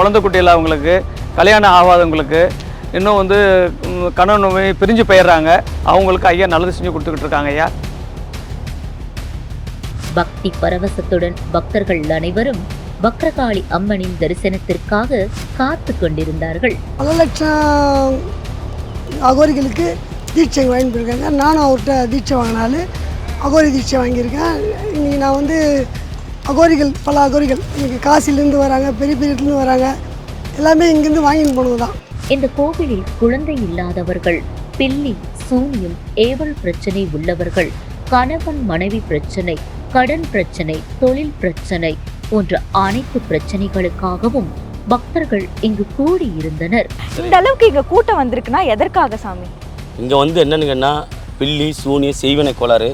குழந்தை குட்டி இல்லாதவங்களுக்கு கல்யாணம் ஆகாதவங்களுக்கு இன்னும் வந்து கணவன் பிரிஞ்சு போயிடுறாங்க. அவங்களுக்கு ஐயா நல்லது செஞ்சு கொடுத்துக்கிட்டு இருக்காங்க ஐயா. பக்தி பரவசத்துடன் பக்தர்கள் அனைவரும் பக்ரகாளி அம்மனின் தரிசனத்திற்காக காத்து கொண்டிருந்தார்கள். பல லட்சம் அகோரிகளுக்கு தீட்சை வாங்கிட்டு போயிருக்காங்க நானும் அவர்கிட்ட தீட்சை வாங்கினாலும் அகோரி தீட்சை வாங்கியிருக்கேன். இன்றைக்கி நான் வந்து அகோரிகள் பல அகோரிகள். இன்றைக்கி காசிலேருந்து வராங்க பெரிய பெரியத்துலேருந்து வராங்க. எல்லாமே இங்கேருந்து வாங்கிட்டு போனது தான் இந்த கோவிலில் குழந்தை இல்லாதவர்கள் பில்லி சூனியம் ஏவல் பிரச்சனை உள்ளவர்கள் கணவன் மனைவி பிரச்சனை கடன் பிரச்சனை தொழில் பிரச்சனை போன்ற அனைத்து பிரச்சனைகளுக்காகவும் பக்தர்கள் இங்கு கூடியிருந்தனர். இந்த அளவுக்கு இங்க கூட்டம் வந்திருக்குன்னா எதற்காக சாமி? இங்கே வந்து என்னன்னு பில்லி சூனிய செய்வினை கோளாறு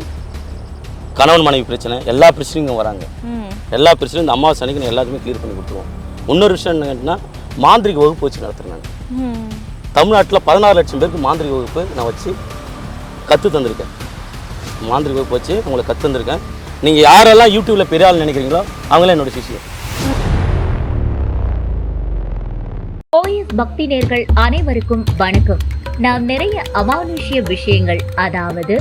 கணவன் மனைவி பிரச்சனை எல்லா பிரச்சனையும் வராங்க. ம். எல்லா பிரச்சனையும் இந்த அமாவாசை அன்னைக்கு நான் எல்லாத்தையுமே க்ளியர் பண்ணி கொடுத்துருவோம். இன்னொரு விஷயம் என்ன கேட்டால் மாந்திரிக வகுப்பு வச்சு நடத்துகிறேன் நான் ம். தமிழ்நாட்டில் பதினாறு லட்சம் பேருக்கு மாந்திரிக வகுப்பு நான் வச்சு கற்று தந்திருக்கேன். மாந்திரிக வகுப்பு வச்சு உங்களுக்கு கற்று தந்திருக்கேன். நீங்கள் யாரெல்லாம் யூடியூப்பில் பெரிய ஆள் நினைக்கிறீங்களோ அவங்களே என்னோட சிஷியம் ஓஎஸ் பக்தி நேர்கள் அனைவருக்கும் வணக்கம். நாம் நிறைய அமானுஷ்ய விஷயங்கள் அதாவது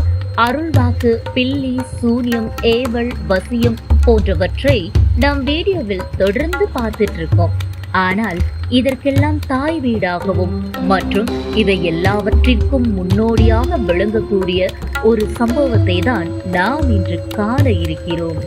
அருள்வாக்கு பில்லி சூரியம் ஏவல் வசியம் போன்றவற்றை நாம் வீடியோவில் தொடர்ந்து பார்த்துட்டு இருக்கோம் ஆனால் இதற்கெல்லாம் தாய் வீடாகவும் மற்றும் இவை எல்லாவற்றிற்கும் முன்னோடியாக விளங்கக்கூடிய ஒரு சம்பவத்தை தான் நாம் இன்று காண இருக்கிறோம்.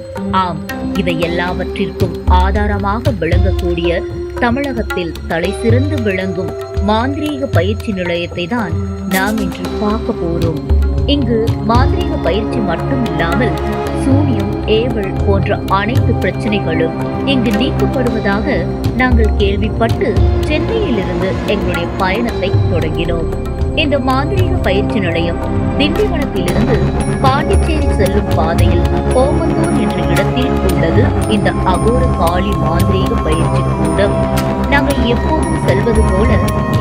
ஆம் இவை எல்லாவற்றிற்கும் ஆதாரமாக விளங்கக்கூடிய தமிழகத்தில் தலை சிறந்து விளங்கும் மாந்திரீக பயிற்சி நிலையத்தை தான் நாம் இன்று பார்க்க போறோம். இங்கு மாந்திரீக பயிற்சி மட்டும் இல்லாமல் சூனியம் ஏவல் போன்ற அனைத்து பிரச்சனைகளும் இங்கு நீக்கப்படுவதாக நாங்கள் கேள்விப்பட்டு சென்னையிலிருந்து எங்களுடைய பயணத்தை தொடங்கினோம். இந்த மாந்திரீக பயிற்சி நிலையம் திண்டிவனத்திலிருந்து பாண்டிச்சேரி செல்லும் பாதையில் கோமந்தூர் என்ற இடத்தில் உள்ளது. இந்த அகோர காளி மாந்திரீக பயிற்சி கூடம். நாங்கள் எப்போதும் செல்வது போல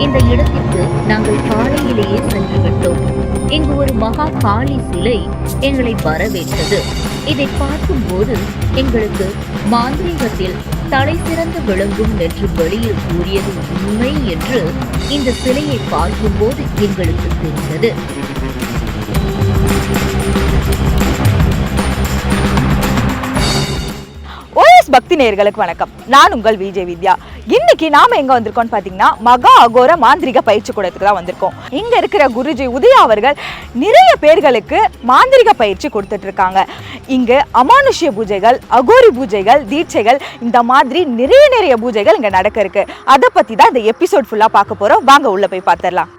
இந்த இடத்திற்கு நாங்கள் காலையிலேயே சென்றுவிட்டோம் இங்கு ஒரு மகா காளி சிலை எங்களை வரவேற்றது. இதை பார்க்கும்போது எங்களுக்கு மாந்திரீகத்தில் தலை சிறந்து விளங்கும் என்று வெளியில் கூறியது உண்மை என்று இந்த சிலையை பார்க்கும்போது எங்களுக்கு தெரிந்தது. ஓஎஸ் பக்தி நேர்களுக்கு வணக்கம். நான் உங்கள் விஜய் வித்யா. இன்னைக்கு நாம எங்க வந்திருக்கோம்னு பாத்தீங்கன்னா மகா அகோர மாந்திரிக பயிற்சி கூடத்துக்கு தான் வந்திருக்கோம். இங்க இருக்கிற குருஜி உதயா அவர்கள் நிறைய பேர்களுக்கு மாந்திரிக பயிற்சி கொடுத்துட்டு இருக்காங்க. இங்கு அமானுஷ்ய பூஜைகள் அகோரி பூஜைகள் தீட்சைகள் இந்த மாதிரி நிறைய நிறைய பூஜைகள் இங்க நடக்க இருக்கு. அதை பத்தி தான் இந்த எபிசோட் ஃபுல்லா பார்க்க போறோம். வாங்க உள்ள போய் பார்த்துடலாம்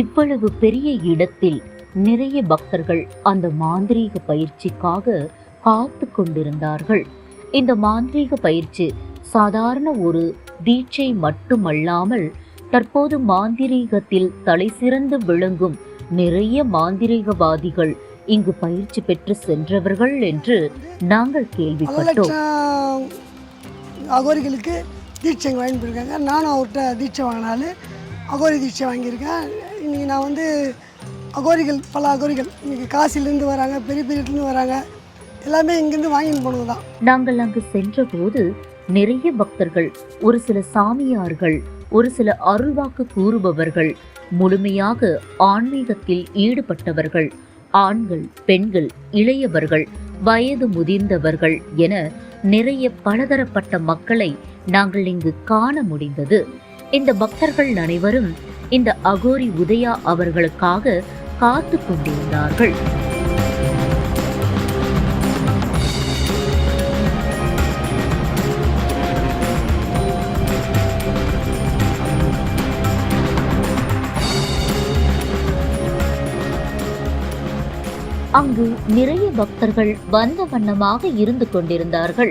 இவ்வளவு பெரிய இடத்தில் நிறைய பக்தர்கள் அந்த மாந்திரீக பயிற்சிக்காக காத்து கொண்டிருந்தார்கள். இந்த மாந்திரீக பயிற்சி சாதாரண ஒரு தீட்சை மட்டுமல்லாமல் தற்போது மாந்திரீகத்தில் தலை சிறந்து விளங்கும் நிறைய மாந்திரீகவாதிகள் இங்கு பயிற்சி பெற்று சென்றவர்கள் என்று நாங்கள் கேள்விப்பட்டோம். அகோரிகளுக்கு தீட்சை வாங்கியிருக்காங்க. நானும் அவர்கிட்ட தீட்சை வாங்கினாலும் அகோரி தீட்சை வாங்கியிருக்கேன். இன்றைக்கி நான் வந்து அகோரிகள் பல அகோரிகள் இன்றைக்கி காசிலேருந்து வராங்க பெரிய பெரியத்துலேருந்து வராங்க. எல்லாமே இங்கேருந்து வாங்கிட்டு போனது தான் நாங்கள் அங்கு சென்றபோது நிறைய பக்தர்கள் ஒரு சில சாமியார்கள் ஒரு சில அருள்வாக்கு கூறுபவர்கள் முழுமையாக ஆன்மீகத்தில் ஈடுபட்டவர்கள் ஆண்கள் பெண்கள் இளையவர்கள் வயது முதிர்ந்தவர்கள் என நிறைய பலதரப்பட்ட மக்களை நாங்கள் இங்கு காண முடிந்தது. இந்த பக்தர்கள் அனைவரும் இந்த அகோரி உதயா அவர்களுக்காக காத்து கொண்டிருந்தார்கள் அங்கு நிறைய பக்தர்கள் வந்த வண்ணமாக இருந்து கொண்டிருந்தார்கள்.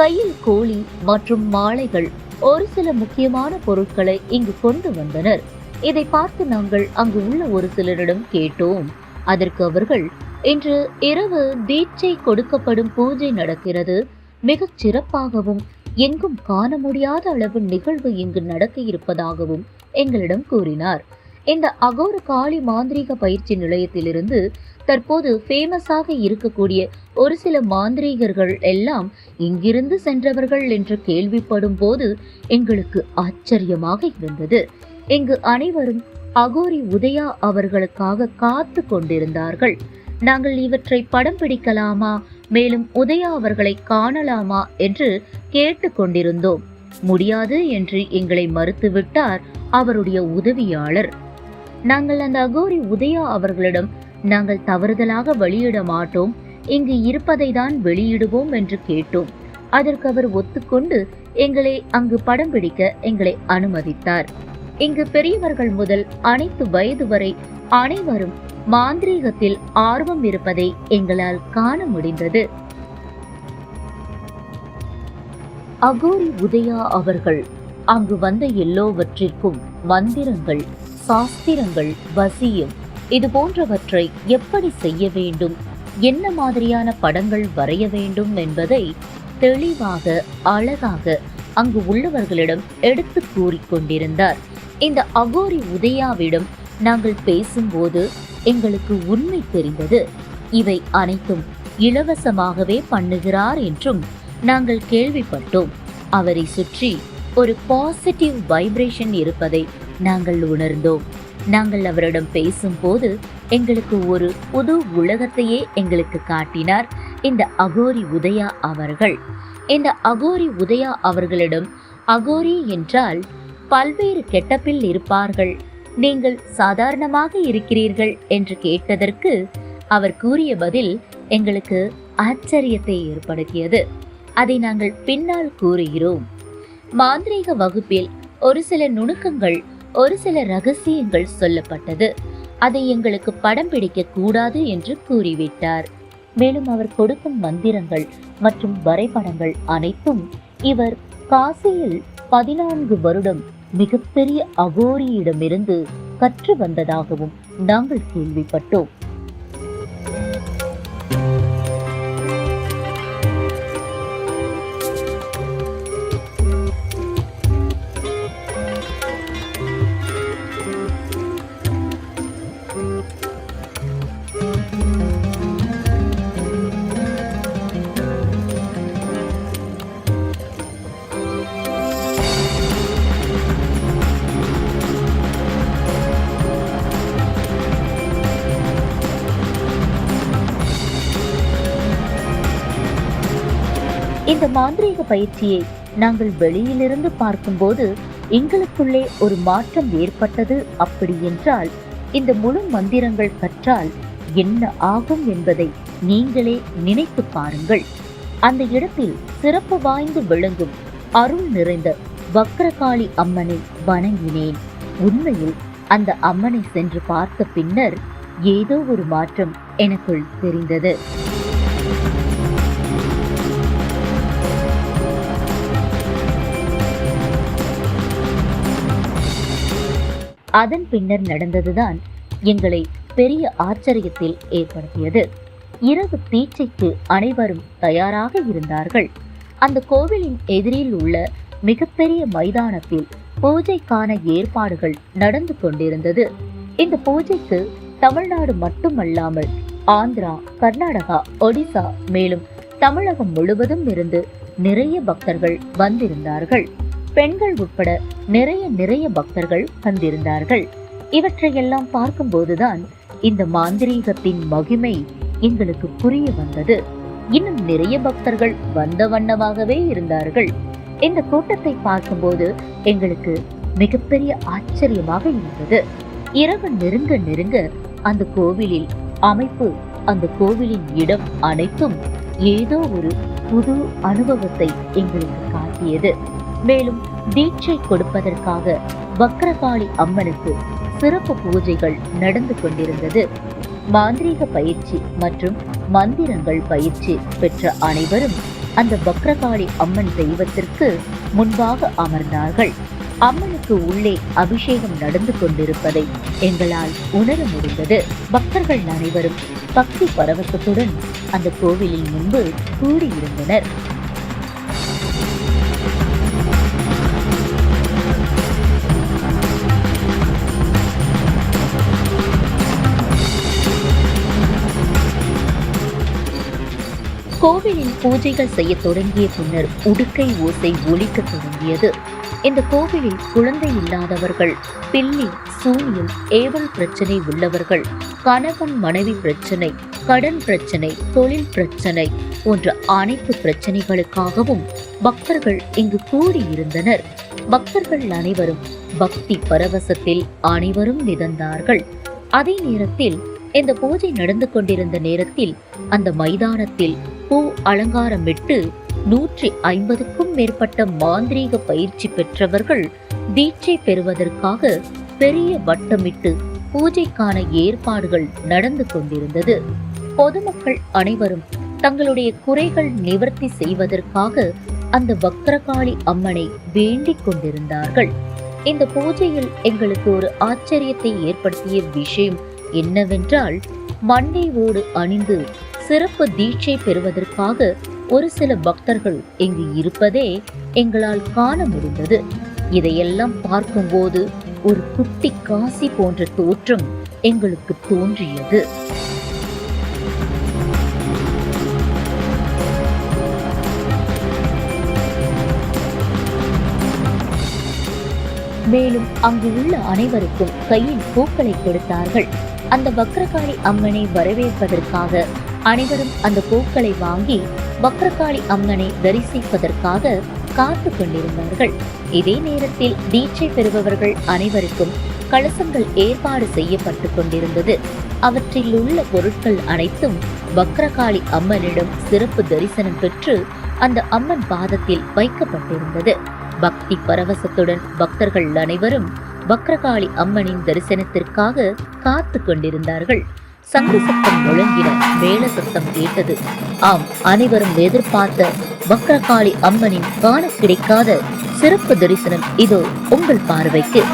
கையில் கோழி மற்றும் மாலைகள் ஒரு சில முக்கியமான பொருட்களை இங்கு கொண்டு வந்தனர். இதை பார்த்து நாங்கள் அங்கு உள்ள ஒரு சிலரிடம் கேட்டோம். அதற்கு அவர்கள் இன்று இரவு தீட்சை கொடுக்கப்படும் பூஜை நடக்கிறது மிகச் சிறப்பாகவும் எங்கும் காண முடியாத அளவு நிகழ்வு இங்கு நடக்க இருப்பதாகவும் எங்களிடம் கூறினார். இந்த அகோர காளி மாந்திரீக பயிற்சி நிலையத்திலிருந்து தற்போது ஃபேமஸாக இருக்கக்கூடிய ஒரு சில மாந்திரீகர்கள் எல்லாம் இங்கிருந்து சென்றவர்கள் என்று கேள்விப்படும் போது எங்களுக்கு ஆச்சரியமாக இருந்தது. இங்கு அனைவரும் அகோரி உதயா அவர்களுக்காக காத்து கொண்டிருந்தார்கள். நாங்கள் இவற்றை படம் பிடிக்கலாமா? மேலும் உதயா அவர்களை காணலாமா? என்று கேட்டு கொண்டிருந்தோம். முடியாது என்று எங்களை மறுத்துவிட்டார் அவருடைய உதவியாளர். நாங்கள் அந்த அகோரி உதயா அவர்களிடம் நாங்கள் தவறுதலாக வெளியிட மாட்டோம். இங்கு இருப்பதை தான் வெளியிடுவோம் என்று கேட்டோம். அதற்கு அவர் ஒத்துக்கொண்டு எங்களை அங்கு படம் பிடிக்க எங்களை அனுமதித்தார். இங்கு பெரியவர்கள் முதல் அனைத்து வயது வரை அனைவரும் மாந்திரீகத்தில் ஆர்வம் இருப்பதை எங்களால் காண முடிந்தது. அகோரி உதயா அவர்கள் அங்கு வந்த எல்லோவற்றிற்கும் மந்திரங்கள் சாஸ்திரங்கள் வசியம் இது போன்றவற்றை எப்படி செய்ய வேண்டும் என்ன மாதிரியான படங்கள் வரைய வேண்டும் என்பதை தெளிவாக அழகாக அங்கு உள்ளவர்களிடம் எடுத்து கூறிக்கொண்டிருந்தார் இந்த அகோரி உதயாவிடம் நாங்கள் பேசும்போது எங்களுக்கு உண்மை தெரிந்தது. இவை அனைத்தும் இலவசமாகவே பண்ணுகிறார் என்றும் நாங்கள் கேள்விப்பட்டோம். அவரை சுற்றி ஒரு பாசிட்டிவ் வைப்ரேஷன் இருப்பதை நாங்கள் உணர்ந்தோம். நாங்கள் அவரிடம் பேசும்போது எங்களுக்கு ஒரு புது உலகத்தையே எங்களுக்கு காட்டினார் இந்த அகோரி உதயா அவர்கள். இந்த அகோரி உதயா அவர்களிடம் அகோரி என்றால் பல்வேறு கெட்டப்பில் இருப்பார்கள். நீங்கள் சாதாரணமாக இருக்கிறீர்கள் என்று கேட்டதற்கு அவர் கூறிய பதில் எங்களுக்கு ஆச்சரியத்தை ஏற்படுத்தியது. அதை நாங்கள் பின்னால் கூறுகிறோம். மாந்திரீக வகுப்பில் ஒரு சில நுணுக்கங்கள் ஒரு சில ரகசியங்கள் சொல்லப்பட்டது. அதை எங்களுக்கு படம் பிடிக்க கூடாது என்று கூறிவிட்டார். மேலும் அவர் கொடுக்கும் மந்திரங்கள் மற்றும் வரைபடங்கள் அனைத்தும் இவர் காசியில் பதினான்கு வருடம் மிகப்பெரிய அகோரியிடமிருந்து கற்று வந்ததாகவும் நாங்கள் கேள்விப்பட்டோம். இந்த மாந்திரீக பயிற்சியை நாங்கள் வெளியிலிருந்து பார்க்கும்போது எங்களுக்குள்ளே ஒரு மாற்றம் ஏற்பட்டது அப்படி என்றால் இந்த முழு மந்திரங்கள் கற்றால் என்ன ஆகும் என்பதை நீங்களே நினைத்து பாருங்கள். அந்த இடத்தில் சிறப்பு வாய்ந்து விளங்கும் அருள் நிறைந்த வக்ரகாளி அம்மனை வணங்கினேன். உண்மையில் அந்த அம்மனை சென்று பார்த்த பின்னர் ஏதோ ஒரு மாற்றம் எனக்குள் தெரிந்தது. அதன் பின்னர் நடந்ததுதான் எங்களை பெரிய ஆச்சரியத்தில் ஏற்படுத்தியது. இரவு தீட்சைக்கு அனைவரும் தயாராக இருந்தார்கள். அந்த கோவிலின் எதிரில் உள்ள மிகப்பெரிய மைதானத்தில் பூஜைக்கான ஏற்பாடுகள் நடந்து கொண்டிருந்தது. இந்த பூஜைக்கு தமிழ்நாடு மட்டுமல்லாமல் ஆந்திரா கர்நாடகா ஒடிசா மேலும் தமிழகம் முழுவதும் இருந்து நிறைய பக்தர்கள் வந்திருந்தார்கள். பெண்கள் உட்பட நிறைய நிறைய பக்தர்கள் வந்திருந்தார்கள். இவற்றையெல்லாம் பார்க்கும்போதுதான் இந்த மாந்திரீகத்தின் மகிமை எங்களுக்கு புரிய வந்தது. இன்னும் நிறைய பக்தர்கள் வந்த வண்ணமாகவே இருந்தார்கள். இந்த கூட்டத்தை பார்க்கும்போது எங்களுக்கு மிகப்பெரிய ஆச்சரியமாக இருந்தது. இரவு நெருங்க நெருங்க அந்த கோவிலில் அமைப்பு அந்த கோவிலின் இடம் அனைத்தும் ஏதோ ஒரு புது அனுபவத்தை எங்களுக்கு காட்டியது. மேலும் தீட்சை கொடுப்பதற்காக வக்ரகாளி அம்மனுக்கு சிறப்பு பூஜைகள் நடந்து கொண்டிருந்தது. மாந்திரீக பயிற்சி மற்றும் மந்திரங்கள் பயிற்சி பெற்ற அனைவரும் அந்த வக்ரகாளி அம்மன் தெய்வத்திற்கு முன்பாக அமர்ந்தார்கள். அம்மனுக்கு உள்ளே அபிஷேகம் நடந்து கொண்டிருப்பதை எங்களால் உணர முடிந்தது. பக்தர்கள் அனைவரும் பக்தி பரவசத்துடன் அந்த கோவிலின் முன்பு கூடியிருந்தனர். கோவிலில் பூஜைகள் செய்ய தொடங்கிய பின்னர் உடுக்கை ஓசை ஒலிக்கத் தொடங்கியது. இந்த கோவிலில் குழந்தை இல்லாதவர்கள் பில்லி சூனியம் ஏவல் பிரச்சனை உள்ளவர்கள் கணவன் மனைவி பிரச்சனை கடன் பிரச்சனை தொழில் பிரச்சனை போன்ற அனைத்து பிரச்சனைகளுக்காகவும் பக்தர்கள் இங்கு கூடியிருந்தனர். பக்தர்கள் அனைவரும் பக்தி பரவசத்தில் அனைவரும் மிதந்தார்கள். அதே நேரத்தில் இந்த பூஜை நடந்து கொண்டிருந்த நேரத்தில் அந்த மைதானத்தில் பூ அலங்காரமிட்டு நூற்றி ஐம்பதுக்கும் மேற்பட்ட மாந்திரீக பயிற்சி பெற்றவர்கள் தீட்சை பெறுவதற்காக பெரிய வட்டமிட்டு பூஜைக்கான ஏற்பாடுகள் நடந்து கொண்டிருந்தது. பொதுமக்கள் அனைவரும் தங்களுடைய குறைகள் நிவர்த்தி செய்வதற்காக அந்த வக்ரகாளி அம்மனை வேண்டிக் கொண்டிருந்தார்கள். இந்த பூஜையில் எங்களுக்கு ஒரு ஆச்சரியத்தை ஏற்படுத்திய விஷயம் என்னவென்றால் மண்டை ஓடு அணிந்து சிறப்பு தீட்சை பெறுவதற்காக ஒரு சில பக்தர்கள் இங்கு இருப்பதே எங்களால் காண முடிந்தது. இதையெல்லாம் பார்க்கும்போது ஒரு குட்டி காசி போன்ற தோற்றம் எங்களுக்கு தோன்றியது. மேலும் அங்கு உள்ள அனைவருக்கும் கையில் பூக்களை கொடுத்தார்கள். அந்த வக்ரகாளி அம்மனை வரவேற்பதற்காக அனைவரும் அந்த பூக்களை வாங்கி வக்ரகாளி அம்மனை தரிசிப்பதற்காக காத்து கொண்டிருந்தார்கள். இதே நேரத்தில் தீட்சை பெறுபவர்கள் அனைவருக்கும் கலசங்கள் ஏற்பாடு செய்யப்பட்டு கொண்டிருந்தது. அவற்றில் உள்ள பொருட்கள் அனைத்தும் வக்ரகாளி அம்மனிடம் சிறப்பு தரிசனம் பெற்று அந்த அம்மன் பாதத்தில் வைக்கப்பட்டிருந்தது. பக்தி பரவசத்துடன் பக்தர்கள் அனைவரும் வக்ரகாளி அம்மனின் தரிசனத்திற்காக காத்து கொண்டிருந்தார்கள். சங்கு சத்தம் முழங்கின மேல சத்தம் கேட்டது. ஆம் அனைவரும் எதிர்பார்த்த வக்ரகாளி அம்மனின் காண கிடைக்காத சிறப்பு தரிசனம் இதோ உங்கள் பார்வைக்கு.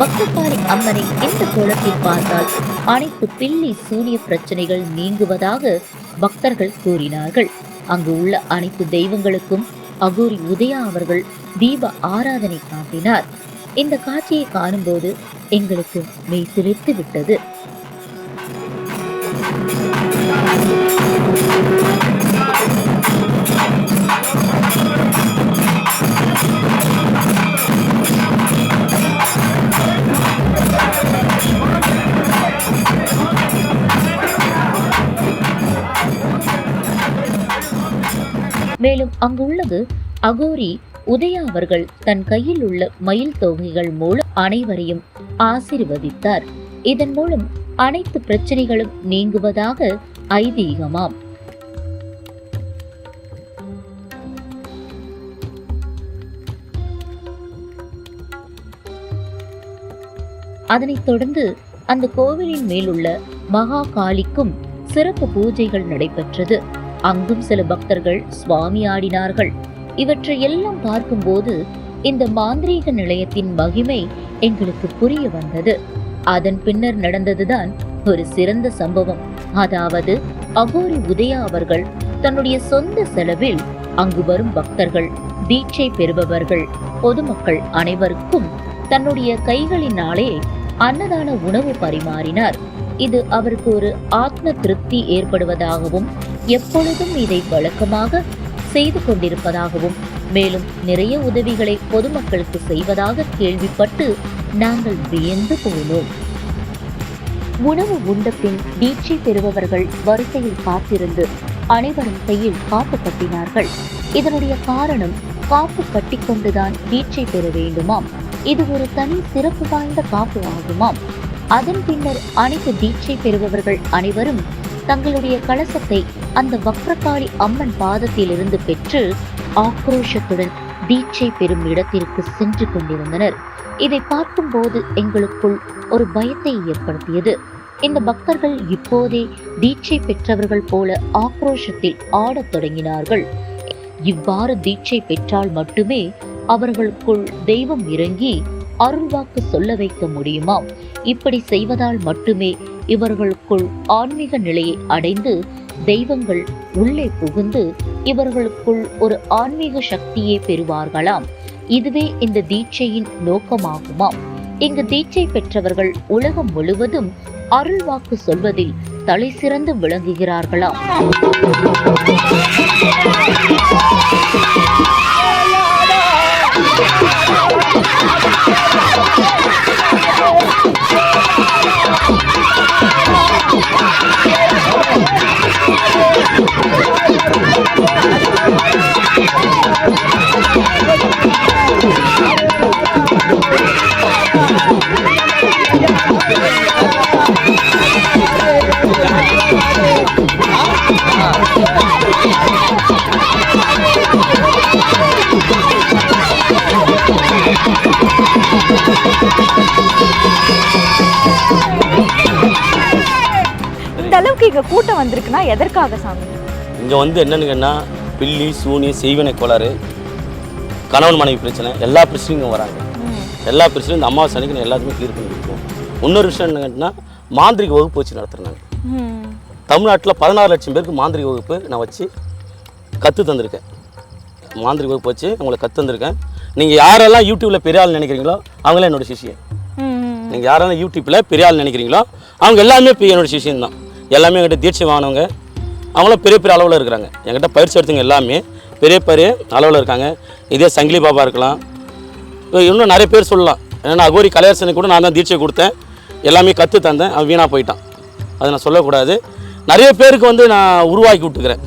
வக்ரகாளி அம்மனை இந்த கோலத்தில் பார்த்தால் அனைத்து பில்லி சூரிய பிரச்சனைகள் நீங்குவதாக பக்தர்கள் கூறினார்கள். அங்கு உள்ள அனைத்து தெய்வங்களுக்கும் அகூரி உதயா அவர்கள் தீப ஆராதனை காட்டினார். இந்த காட்சியை காணும்போது எங்களுக்கு மெய் சிலிர்த்து விட்டது. மேலும் அங்குள்ளது அகோரி உதயா அவர்கள் தன் கையில் உள்ள மயில் தொகைகள் மூலம் அனைவரையும் ஆசிர்வதித்தார். இதன் மூலம் அனைத்து பிரச்சனைகளும் நீங்குவதாக ஐதீகமாம். அதனைத் தொடர்ந்து அந்த கோவிலின் மேலுள்ள மகா காளிக்கும் சிறப்பு பூஜைகள் நடைபெற்றது. அங்கும் சில பக்தர்கள் சுவாமி ஆடினார்கள். இவற்றை எல்லாம் பார்க்கும்போது இந்த மாந்திரீக நிலையத்தின் மகிமை எங்களுக்கு புரிய வந்தது. அதன் பின்னர் நடந்ததுதான் ஒரு சிறந்த சம்பவம். அதாவது அகோரி உதயா அவர்கள் தன்னுடைய சொந்த செலவில் அங்கு வரும் பக்தர்கள் தீட்சை பெறுபவர்கள் பொதுமக்கள் அனைவருக்கும் தன்னுடைய கைகளினாலே அன்னதான உணவு பரிமாறினார். இது அவருக்கு ஒரு ஆத்ம திருப்தி ஏற்படுவதாகவும் எப்பொழுதும் இதை வழக்கமாக செய்து கொண்டிருப்பதாகவும் மேலும் நிறைய உதவிகளை பொதுமக்களுக்கு செய்வதாக கேள்விப்பட்டு நாங்கள் வியந்து போனோம். உணவு உண்ட பின் தீட்சை பெறுபவர்கள் வரிசையில் காத்திருந்து அனைவரும் கையில் காப்பு கட்டினார்கள். இதனுடைய காரணம் காப்பு கட்டிக்கொண்டுதான் தீட்சை பெற வேண்டுமாம். இது ஒரு தனி சிறப்பு வாய்ந்த காப்பு ஆகுமாம். அதன் பின்னர் அனைத்து தீட்சை பெறுபவர்கள் அனைவரும் தங்களுடைய கலசத்தை அந்த வக்ரகாளி அம்மன் பாதத்திலிருந்து பெற்று ஆக்ரோஷத்துடன் தீட்சை பெறும் இடத்திற்கு சென்று கொண்டிருந்தனர். இதை பார்க்கும்போது எங்களுக்குள் ஒரு பயத்தை ஏற்படுத்தியது. இந்த பக்தர்கள் இப்போதே தீட்சை பெற்றவர்கள் போல ஆக்ரோஷத்தில் ஆடத் தொடங்கினார்கள். இவ்வாறு தீட்சை பெற்றால் மட்டுமே அவர்களுக்குள் தெய்வம் இறங்கி அருள்வாக்கு சொல்ல வைக்க முடியுமா? இப்படி செய்வதால் மட்டுமே இவர்களுக்குள் ஆன்மீக நிலையை அடைந்து தெய்வங்கள் உள்ளே புகுந்து இவர்களுக்குள் ஒரு ஆன்மீக சக்தியை பெறுவார்களாம். இதுவே இந்த தீட்சையின் நோக்கமாகுமாம். இங்கு தீட்சை பெற்றவர்கள் உலகம் முழுவதும் அருள்வாக்கு சொல்வதில் தலை சிறந்து விளங்குகிறார்களாம். இந்த அளவுக்கு இங்க கூட்டம் வந்திருக்குன்னா எதற்காக சாமி? இங்கே வந்து என்னன்னு கேட்டால் பில்லி சூனி செய்வினை கோளாறு கணவன் மனைவி பிரச்சனை எல்லா பிரச்சனையும் இங்கே வராங்க. எல்லா பிரச்சனையும் இந்த அமாவாசை அன்னைக்கு நான் எல்லாத்தையுமே கிளியர் பண்ணி கொடுப்போம் இன்னொரு விஷயம் என்ன கேட்டினா மாந்திரிக வகுப்பு வச்சு நடத்துகிறாங்க தமிழ்நாட்டில் பதினாறு லட்சம் பேருக்கு மாந்திரிக வகுப்பு நான் வச்சு கற்று தந்திருக்கேன். மாந்திரிக வகுப்பு வச்சு உங்களை கற்று தந்திருக்கேன். நீங்கள் யாரெல்லாம் யூடியூப்பில் பெரிய ஆள் நினைக்கிறீங்களோ அவங்களே என்னோட சிஷியன். நீங்கள் யாரெல்லாம் யூடியூப்பில் பெரிய ஆள் நினைக்கிறீங்களோ அவங்க எல்லாமே இப்போ என்னோட சிஷியன் தான். எல்லாமே என்கிட்ட தீட்சை வாங்கினவங்க. அவங்களும் பெரிய பெரிய அளவில் இருக்கிறாங்க. என்கிட்ட பயிற்சி எடுத்தவங்க எல்லாமே பெரிய பெரிய அளவில் இருக்காங்க. இதே சங்கிலி பாபா இருக்கலாம். இப்போ இன்னும் நிறைய பேர் சொல்லலாம். ஏன்னா அகோரி கலையரசனுக்கு கூட நான் தான் தீட்சை கொடுத்தேன். எல்லாமே கற்று தந்தேன். அவன் வீணாக போயிட்டான். அதை நான் சொல்லக்கூடாது. நிறைய பேருக்கு வந்து நான் உருவாக்கி விட்டுக்கிறேன்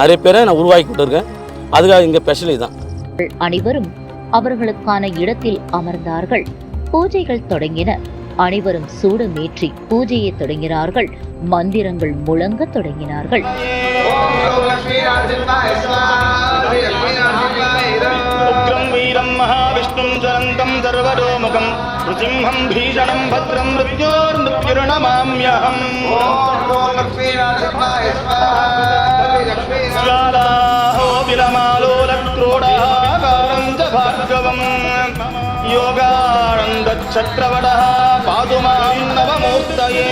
நிறைய பேரை நான் உருவாக்கி விட்டுருக்கேன். அதுக்காக இங்கே ஸ்பெஷல் இதுதான் அனைவரும் அவர்களுக்கான இடத்தில் அமர்ந்தார்கள். பூஜைகள் தொடங்கின. அனைவரும் சூடமேற்றி பூஜையை தொடங்கினார்கள். மந்திரங்கள் முழங்க தொடங்கினார்கள். லக்ஷ்மீ भार्गवम् योगानन्दच्छत्रवडः पातु मां नवमूर्तये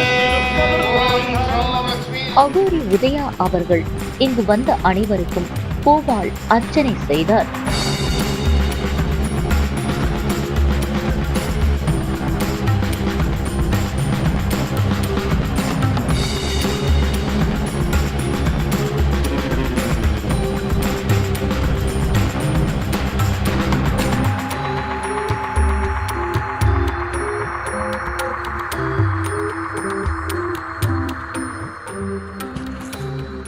அகோரி உதயா அவர்கள் இங்கு வந்த அனைவருக்கும் பூவால் அர்ச்சனை செய்தார்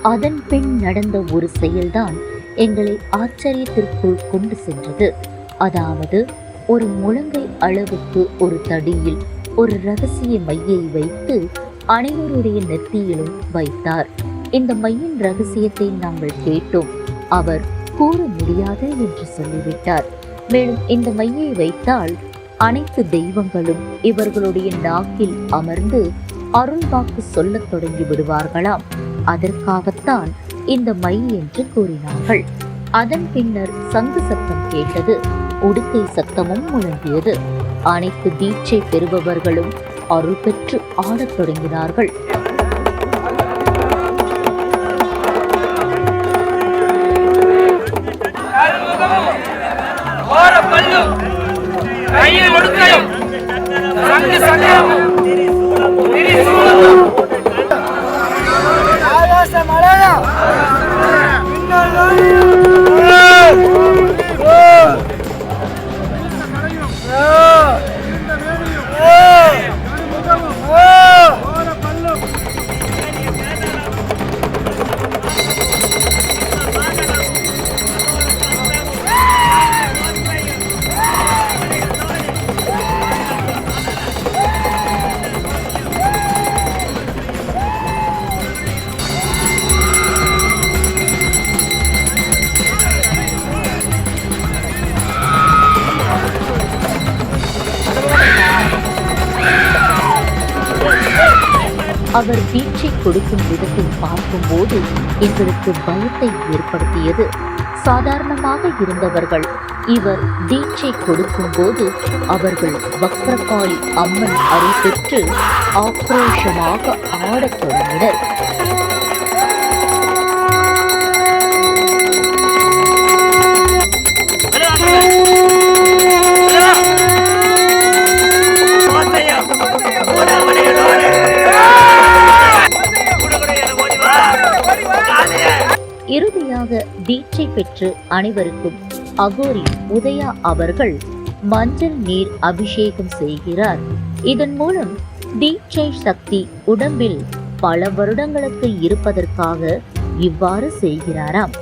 அதன் பின் நடந்த ஒரு செயல்தான் எங்களை ஆச்சரியத்திற்குள் கொண்டு சென்றது. அதாவது ஒரு முழங்கை அளவுக்கு ஒரு தடியில் ஒரு ரகசிய மையை வைத்து அனைவருடைய நெத்தியிலும் வைத்தார். இந்த மையின் ரகசியத்தை நாங்கள் கேட்டோம். அவர் கூற முடியாது என்று சொல்லிவிட்டார். மேலும் இந்த மையை வைத்தால் அனைத்து தெய்வங்களும் இவர்களுடைய நாக்கில் அமர்ந்து அருள்வாக்கு சொல்லத் தொடங்கி விடுவார்களாம். அதற்காகத்தான் இந்த மை என்று கூறினார்கள். அதன் பின்னர் சங்கு சத்தம் கேட்டது. உடுக்கை சத்தமும் முழங்கியது. அனைத்து தீட்சை பெறுபவர்களும் அருள் பெற்று ஆடத் தொடங்கினார்கள். கையில் ஒடுக்கையும் சங்கு சங்கமும் না அவர் வீச்சை கொடுக்கும் விதத்தை பார்க்கும்போது எங்களுக்கு பயத்தை ஏற்படுத்தியது. சாதாரணமாக இருந்தவர்கள் இவர் தீட்சை கொடுக்கும்போது அவர்கள் வக்ரகாளி அம்மன் அருள் பெற்று ஆக்ரோஷமாக ஆடத் தொடங்கினர். பெற்று அனைவருக்கும் அகோரி உதயா அவர்கள் மஞ்சள் நீர் அபிஷேகம் செய்கிறார். இதன் மூலம் தீட்சை சக்தி உடம்பில் பல வருடங்களுக்கு இருப்பதற்காக இவ்வாறு செய்கிறாராம்.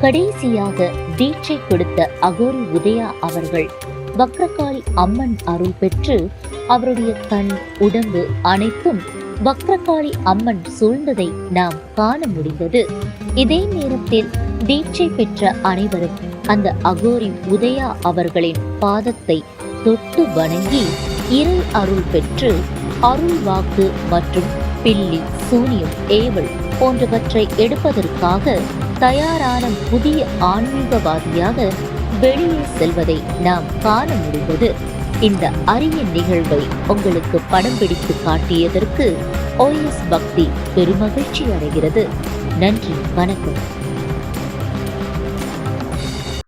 கடைசியாக தீட்சை கொடுத்த அகோரி உதயா அவர்கள் வக்ரகாளி அம்மன் அருள் பெற்று அவருடைய கண் உடம்பு அனைத்தும் வக்ரகாளி அம்மன் சூழ்ந்ததை நாம் காண முடிந்தது. இதே நேரத்தில் தீட்சை பெற்ற அனைவரும் அந்த அகோரி உதயா அவர்களின் பாதத்தை தொட்டு வணங்கி இறை அருள் பெற்று அருள் வாக்கு மற்றும் பில்லி சூனியம் ஏவல் போன்றவற்றை எடுப்பதற்காக தயாரான புதிய ஆன்மீகவாதியாக வெளியே செல்வதை நாம் காண முடிந்தது. இந்த அரிய நிகழ்வை உங்களுக்கு படம் பிடித்து காட்டியதற்கு ஓஎஸ் பக்தி பெருமகிழ்ச்சி அடைகிறது. நன்றி வணக்கம்.